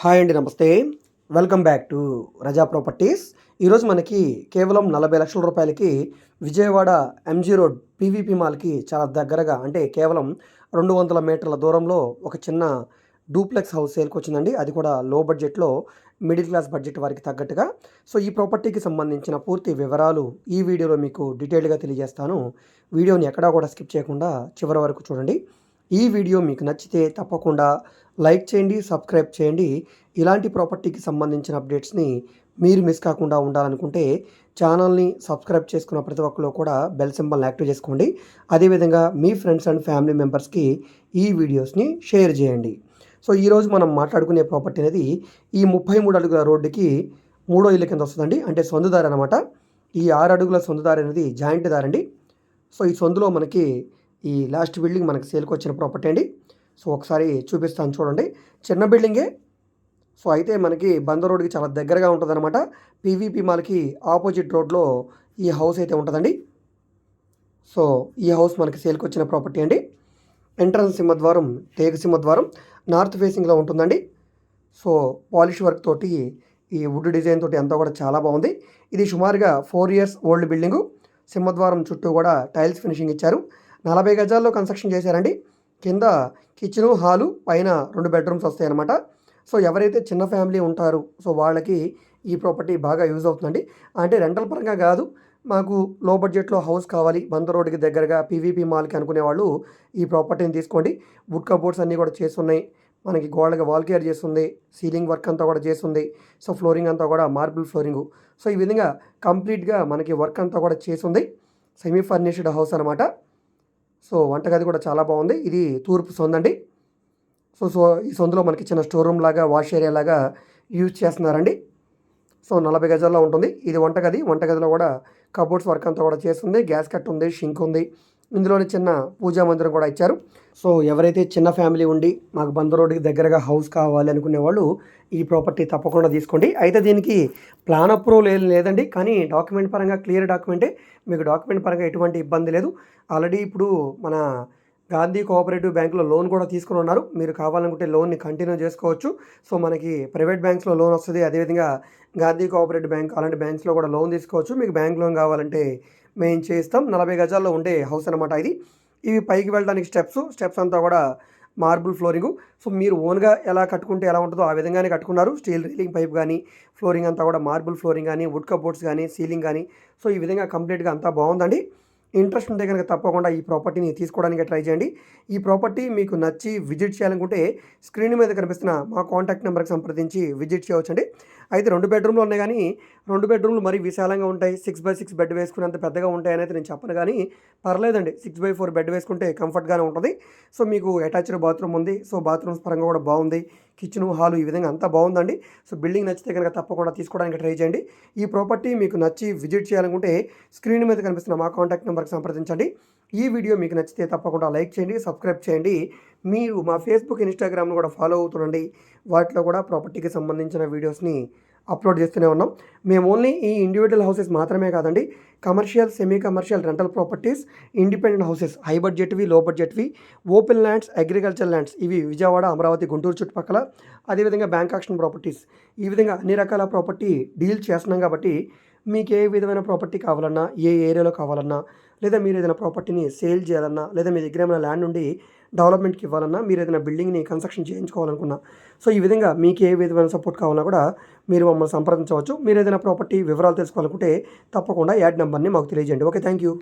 Hi అండి నమస్తే. Welcome back to Raza properties ఈరోజు మనకి కేవలం నలభై లక్షల రూపాయలకి విజయవాడ ఎంజీ రోడ్ పీవీపీ మాల్కి చాలా దగ్గరగా అంటే కేవలం రెండు వందల మీటర్ల దూరంలో ఒక చిన్న డూప్లెక్స్ హౌస్ సేల్కి వచ్చిందండి. అది కూడా లో బడ్జెట్లో మిడిల్ క్లాస్ బడ్జెట్ వారికి తగ్గట్టుగా. సో ఈ ప్రాపర్టీకి సంబంధించిన పూర్తి వివరాలు ఈ వీడియోలో మీకు డీటెయిల్గా తెలియజేస్తాను. వీడియోని ఎక్కడా కూడా స్కిప్ చేయకుండా చివరి వరకు చూడండి. ఈ వీడియో మీకు నచ్చితే తప్పకుండా లైక్ చేయండి సబ్స్క్రైబ్ చేయండి. ఇలాంటి ప్రాపర్టీకి సంబంధించిన అప్డేట్స్ని మీరు మిస్ కాకుండా ఉండాలనుకుంటే ఛానల్ని సబ్స్క్రైబ్ చేసుకున్న ప్రతి ఒక్కరు కూడా బెల్ సింబల్ని యాక్టివ్ చేసుకోండి. అదేవిధంగా మీ ఫ్రెండ్స్ అండ్ ఫ్యామిలీ మెంబర్స్కి ఈ వీడియోస్ని షేర్ చేయండి. సో ఈరోజు మనం మాట్లాడుకునే ప్రాపర్టీ అనేది ఈ ముప్పై మూడు అడుగుల రోడ్డుకి మూడో ఇల్లు కింద వస్తుందండి. అంటే సొందుదారి అనమాట ఈ ఆరు అడుగుల సొందుదారి అనేది జాయింట్ దారండి. సో ఈ సొందులో మనకి ఈ లాస్ట్ బిల్డింగ్ మనకి సేల్కి వచ్చిన ప్రాపర్టీ అండి. సో ఒకసారి చూపిస్తాను చూడండి. చిన్న బిల్డింగే. సో అయితే మనకి బందర్ రోడ్కి చాలా దగ్గరగా ఉంటుందన్నమాట. పీవీపీ మాల్కి ఆపోజిట్ రోడ్లో ఈ హౌస్ అయితే ఉంటుందండి. సో ఈ హౌస్ మనకి సేల్కి వచ్చిన ప్రాపర్టీ అండి. ఎంట్రన్స్ సింహద్వారం తేగ సింహద్వారం నార్త్ ఫేసింగ్లో ఉంటుందండి. సో పాలిష్ వర్క్ తోటి ఈ వుడ్ డిజైన్ తోటి అంతా కూడా చాలా బాగుంది. ఇది సుమారుగా ఫోర్ ఇయర్స్ ఓల్డ్ బిల్డింగు. సింహద్వారం చుట్టూ కూడా టైల్స్ ఫినిషింగ్ ఇచ్చారు. నలభై గజాల్లో కన్స్ట్రక్షన్ చేశారండి. కింద కిచెను హాలు పైన రెండు బెడ్రూమ్స్ వస్తాయి అన్నమాట సో ఎవరైతే చిన్న ఫ్యామిలీ ఉంటారో సో వాళ్ళకి ఈ ప్రాపర్టీ బాగా యూజ్ అవుతుందండి. అంటే రెంటల్ పరంగా కాదు మాకు లో బడ్జెట్లో హౌస్ కావాలి బంద రోడ్డుకి దగ్గరగా పీవీపీ మాల్కి అనుకునే వాళ్ళు ఈ ప్రాపర్టీని తీసుకోండి. వుడ్ కబోర్డ్స్ అన్నీ కూడా చేస్తున్నాయి. మనకి గోడకి వాల్ కేర్ చేస్తుంది సీలింగ్ వర్క్ అంతా కూడా చేస్తుంది. సో ఫ్లోరింగ్ అంతా కూడా మార్బుల్ ఫ్లోరింగ్. సో ఈ విధంగా కంప్లీట్గా మనకి వర్క్ అంతా కూడా చేస్తుంది. సెమీ ఫర్నిష్డ్ హౌస్ అనమాట సో వంటగది కూడా చాలా బాగుంది. ఇది తూర్పు సొందండి. సో సో ఈ సొందులో మనకి చిన్న స్టోర్ రూమ్ లాగా వాష్ ఏరియా లాగా యూజ్ చేస్తున్నారండి. సో నలభై గజాల్లో ఉంటుంది. ఇది వంటగది. వంటగదిలో కూడా కబోర్డ్స్ వర్క్ అంతా కూడా చేస్తుంది. గ్యాస్ కట్ ఉంది. షింక్ ఉంది. ఇందులోనే చిన్న పూజా మందిరం కూడా ఇచ్చారు. సో ఎవరైతే చిన్న ఫ్యామిలీ ఉండి మాకు బంద రోడ్డుకి దగ్గరగా హౌస్ కావాలి అనుకునే వాళ్ళు ఈ ప్రాపర్టీ తప్పకుండా తీసుకోండి. అయితే దీనికి ప్లాన్ అప్రూవల్ ఏం లేదండి. కానీ డాక్యుమెంట్ పరంగా క్లియర్ డాక్యుమెంటే. మీకు డాక్యుమెంట్ పరంగా ఎటువంటి ఇబ్బంది లేదు. ఆల్రెడీ ఇప్పుడు మన గాంధీ కోఆపరేటివ్ బ్యాంకులో లోన్ కూడా తీసుకుని ఉన్నారు. మీరు కావాలనుకుంటే లోన్ని కంటిన్యూ చేసుకోవచ్చు. సో మనకి ప్రైవేట్ బ్యాంక్స్లో లోన్ వస్తుంది. అదేవిధంగా గాంధీ కోఆపరేటివ్ బ్యాంక్ అలాంటి బ్యాంక్స్లో కూడా లోన్ తీసుకోవచ్చు. మీకు బ్యాంక్ లోన్ కావాలంటే మేము చేయిస్తాం నలభై గజాల్లో ఉండే హౌస్ అనమాట ఇది. ఇవి పైకి వెళ్ళడానికి స్టెప్స్. స్టెప్స్ అంతా కూడా మార్బుల్ ఫ్లోరింగ్. సో మీరు ఓన్గా ఎలా కట్టుకుంటే ఎలా ఉంటుందో ఆ విధంగానే కట్టుకున్నారు. స్టీల్ రీలింగ్ పైప్ కానీ ఫ్లోరింగ్ అంతా కూడా మార్బుల్ ఫ్లోరింగ్ కానీ వుడ్ కబోర్డ్స్ కానీ సీలింగ్ కానీ సో ఈ విధంగా కంప్లీట్గా అంతా బాగుందండి. ఇంట్రెస్ట్ ఉంటే కనుక తప్పకుండా ఈ ప్రాపర్టీని తీసుకోవడానికి ట్రై చేయండి. ఈ ప్రాపర్టీ మీకు నచ్చి విజిట్ చేయాలనుకుంటే స్క్రీన్ మీద కనిపిస్తున్న మా కాంటాక్ట్ నెంబర్కి సంప్రదించి విజిట్ చేయవచ్చండి. అయితే రెండు బెడ్రూమ్లు ఉన్నాయి కానీ రెండు బెడ్రూమ్లు మరీ విశాలంగా ఉంటాయి. సిక్స్ బై సిక్స్ బెడ్ వేసుకునేంత పెద్దగా ఉంటాయి అనేది నేను చెప్పను కానీ పర్లేదండి. సిక్స్ బై ఫోర్ బెడ్ వేసుకుంటే కంఫర్ట్గానే ఉంటుంది. సో మీకు అటాచ్డ్ బాత్రూమ్ ఉంది. సో బాత్రూమ్స్ పరంగా కూడా బాగుంది. కిచెన్ హాలు ఈ విధంగా అంతా బాగుందండి. సో బిల్డింగ్ నచ్చితే కనుక తప్పకుండా తీసుకోవడానికి ట్రై చేయండి. ఈ ప్రాపర్టీ మీకు నచ్చి విజిట్ చేయాలనుకుంటే స్క్రీన్ మీద కనిపిస్తున్న మా కాంటాక్ట్ నెంబర్కి సంప్రదించండి. ఈ వీడియో మీకు నచ్చితే తప్పకుండా లైక్ చేయండి సబ్స్క్రైబ్ చేయండి. మీరు మా ఫేస్బుక్ ఇన్స్టాగ్రామ్ను కూడా ఫాలో అవుతుండండి. వాటిలో కూడా ప్రాపర్టీకి సంబంధించిన వీడియోస్ని అప్లోడ్ చేస్తూనే ఉన్నాం. మేము ఓన్లీ ఈ ఇండివిజువల్ హౌసెస్ మాత్రమే కాదండి commercial semi commercial rental properties independent houses high బడ్జెట్వి low బడ్జెట్వి ఓపెన్ ల్యాండ్స్ అగ్రికల్చర్ ల్యాండ్స్ ఇవి విజయవాడ అమరావతి గుంటూరు చుట్టుపక్కల అదేవిధంగా బ్యాంక్ ఆక్షన్ ప్రాపర్టీస్ ఈ విధంగా అన్ని రకాల ప్రాపర్టీ డీల్ చేస్తున్నాం కాబట్టి మీకు ఏ విధమైన ప్రాపర్టీ కావాలన్నా ఏ ఏరియాలో కావాలన్నా లేదా మీరు ఏదైనా ప్రాపర్టీని సేల్ చేయాలన్నా లేదా మీ దగ్గర ఏమైనా ల్యాండ్ ఉండి డెవలప్మెంట్కి ఇవ్వాలన్నా మీరు ఏదైనా బిల్డింగ్ని కన్స్ట్రక్షన్ చేయించుకోవాలనుకున్నా సో ఈ విధంగా మీకు ఏ విధమైన సపోర్ట్ కావాలన్నా కూడా మీరు మమ్మల్ని సంప్రదించవచ్చు. మీరు ఏదైనా ప్రాపర్టీ వివరాలు తెలుసుకోవాలనుకుంటే తప్పకుండా యాడ్ నెంబర్ని మాకు తెలియజేయండి. Okay thank you